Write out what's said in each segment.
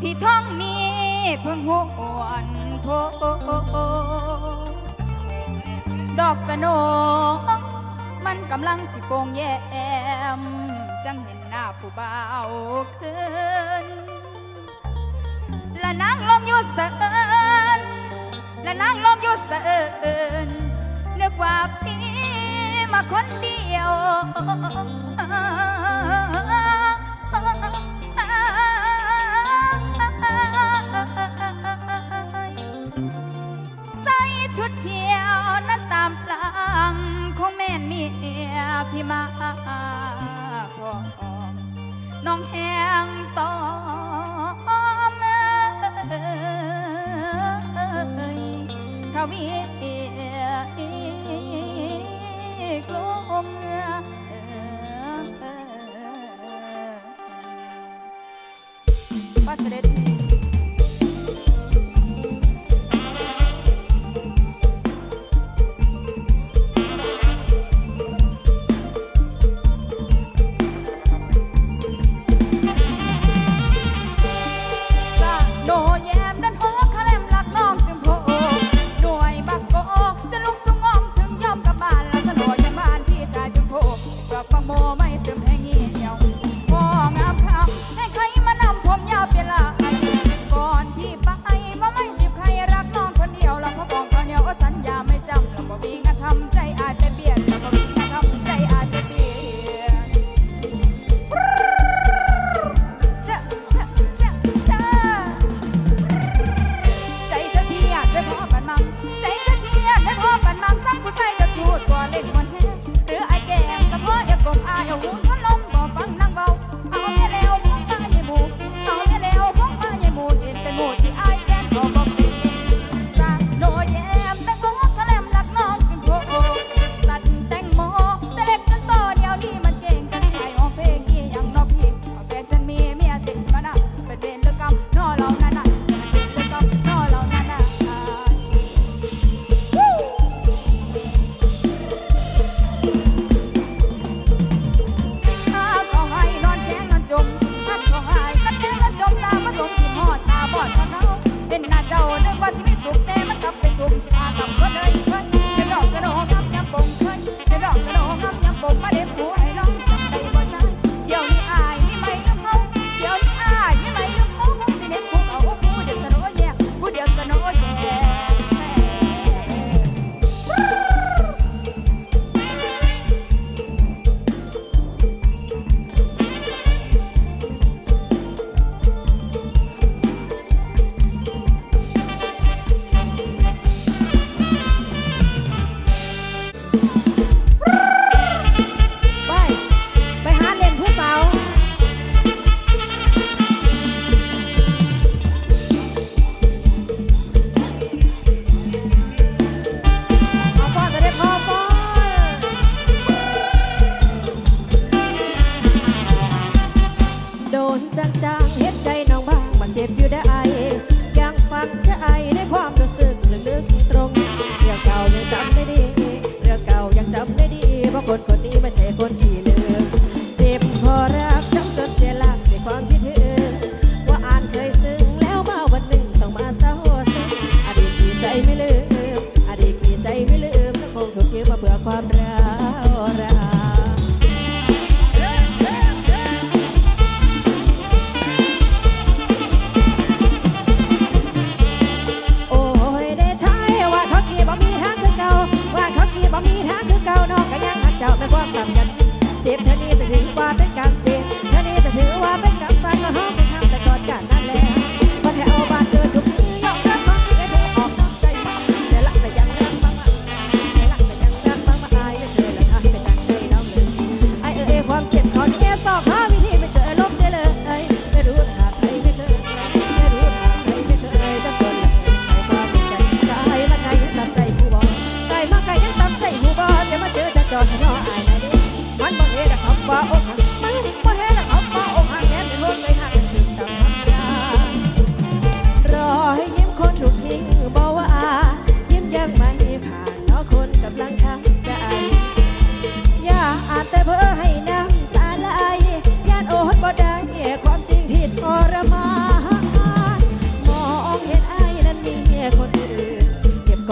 พี่ท้องมีเพิ่งหวนโพดอกสนงมันกำลังสิโปงแยม จังเห็นหน้าผู้เบาวขึ้น และนางลงอยู่เสินและนางลงอยู่เสินเนือกว่าพี่มาคนเดียว นมีพี่มาพน้องแหงตอมเอ้ยทวี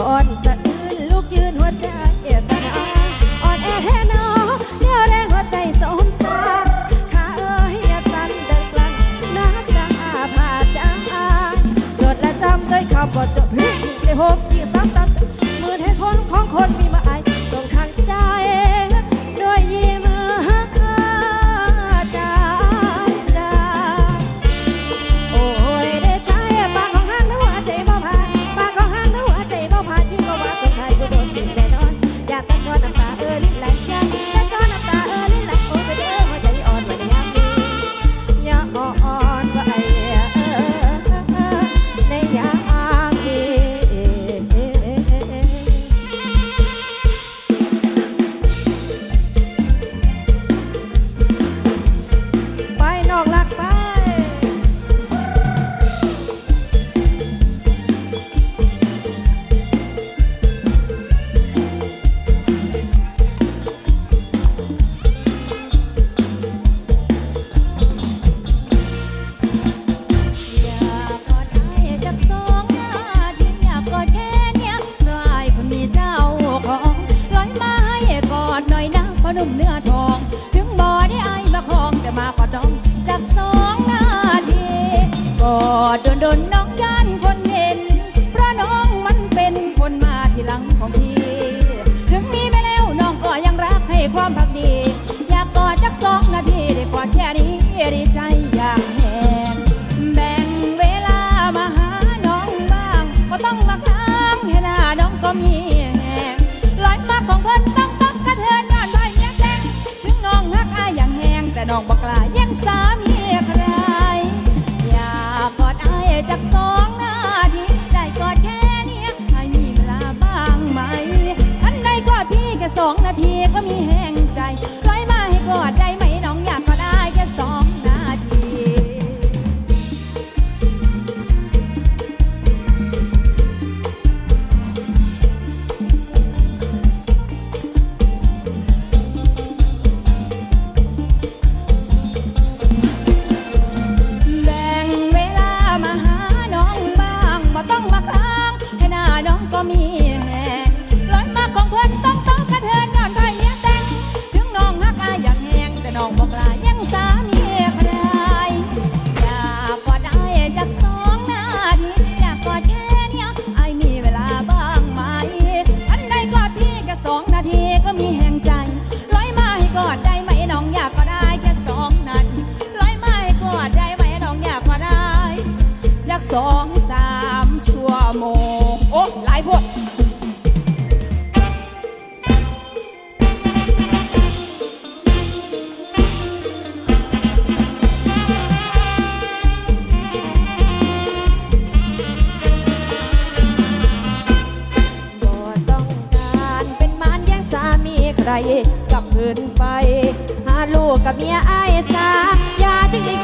¡Gracias!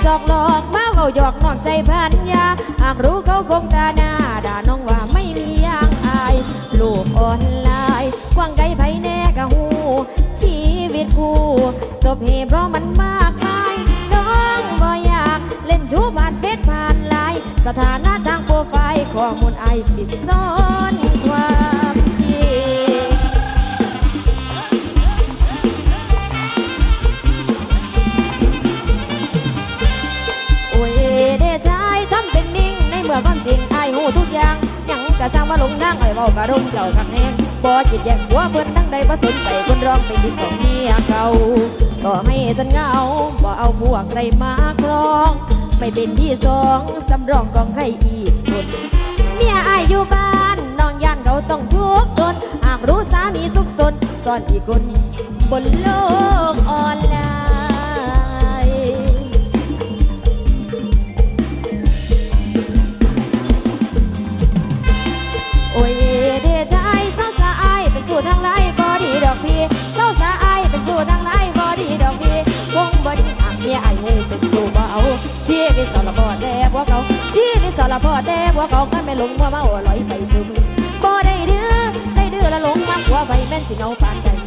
จอกหลอกมาเว้าหยอกนอกใจพันยาหากรู้เขาคงตาหน้าด่าน้องว่าไม่มีอย่างอายลูกออนไลน์กว้างไกลไผแน่กะหูชีวิตกูจบเหตุเพราะมันมากมายน้องบ่อยากเล่นชู้ผ่านเฟซผ่านไลน์สถานะทางโปรไฟล์ข้อมูลไอติดซ่อนคว งว่าลงทางไอ้เบากระดงเจ้าคักแหงบ่คิดแยกหัวเพิ่นทั้งใดบ่สนใจคนร้องเป็นที่สองเมียเก่าต่อให้ฉันเหงาบ่เอาพวกใครมาครองไม่เป็นที่สองสำรองกองใครอีกคนเมียอายอยู่บ้านน้องย่านเขาต้องทุกข์ทนหากรู้สามีสุขสนซ่อนอีกคนบนโลกออนไลน์ ละพ่อแต่พวกเขาก็ไม่หลงว่าเมาลอยไปสู่มือบ่ได้ดื้อได้ดื้อละหลงมาหัวไปแม่นสิเงาปานใด